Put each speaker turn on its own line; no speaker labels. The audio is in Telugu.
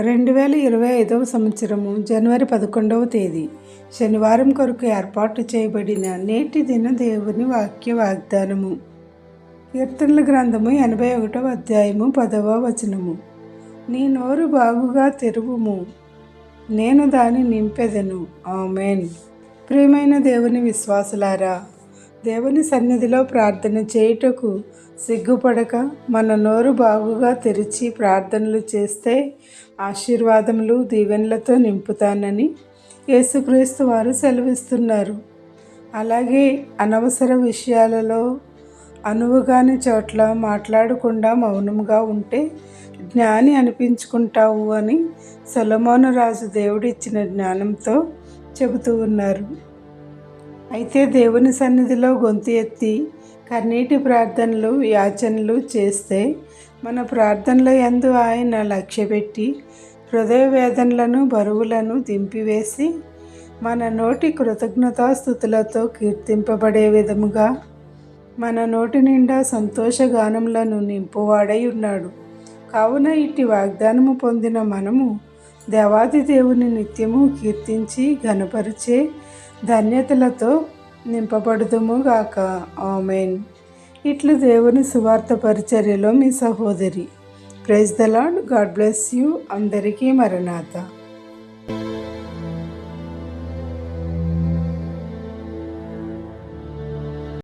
రెండు వేల ఇరవై ఐదవ సంవత్సరము జనవరి పదకొండవ తేదీ. శనివారం కొరకు ఏర్పాటు చేయబడిన నేటి దిన దేవుని వాక్య వాగ్దానము. కీర్తనల గ్రంథము ఎనభై ఒకటవ అధ్యాయము పదవ వచనము. నీ నోరు బాగుగా తెరువుము నేను దాన్ని నింపెదను. ఆమెన్. ప్రియమైన దేవుని విశ్వాసులారా దేవుని సన్నిధిలో ప్రార్థన చేయుటకు సిగ్గుపడక మన నోరు బాగుగా తెరిచి ప్రార్థనలు చేస్తే ఆశీర్వాదములు దీవెనలతో నింపుతానని యేసుక్రీస్తు వారు సెలవిస్తున్నారు. అలాగే అనవసర విషయాలలో అనువుగాని చోట్ల మాట్లాడకుండా మౌనంగా ఉంటే జ్ఞాని అనిపించుకుంటావు అని సొలమోనరాజు దేవుడిచ్చిన జ్ఞానంతో చెబుతూ ఉన్నారు. అయితే దేవుని సన్నిధిలో గొంతు ఎత్తి కన్నీటి ప్రార్థనలు యాచనలు చేస్తే మన ప్రార్థనల యందు ఆయన లక్ష్యపెట్టి హృదయ వేదనలను బరువులను దింపివేసి మన నోటి కృతజ్ఞతా స్థుతులతో కీర్తింపబడే విధముగా మన నోటి నిండా సంతోషగానములను నింపువాడై ఉన్నాడు. కావున ఇట్టి వాగ్దానము పొందిన మనము దేవాది దేవుని నిత్యము కీర్తించి ఘనపరిచే ధన్యతలతో నింపబడుదుము గాక. ఆమెన్. ఇట్లు దేవుని సువార్త పరిచర్యలో మీ సహోదరి. Praise the lord god bless you. అందరికీ మరణాత.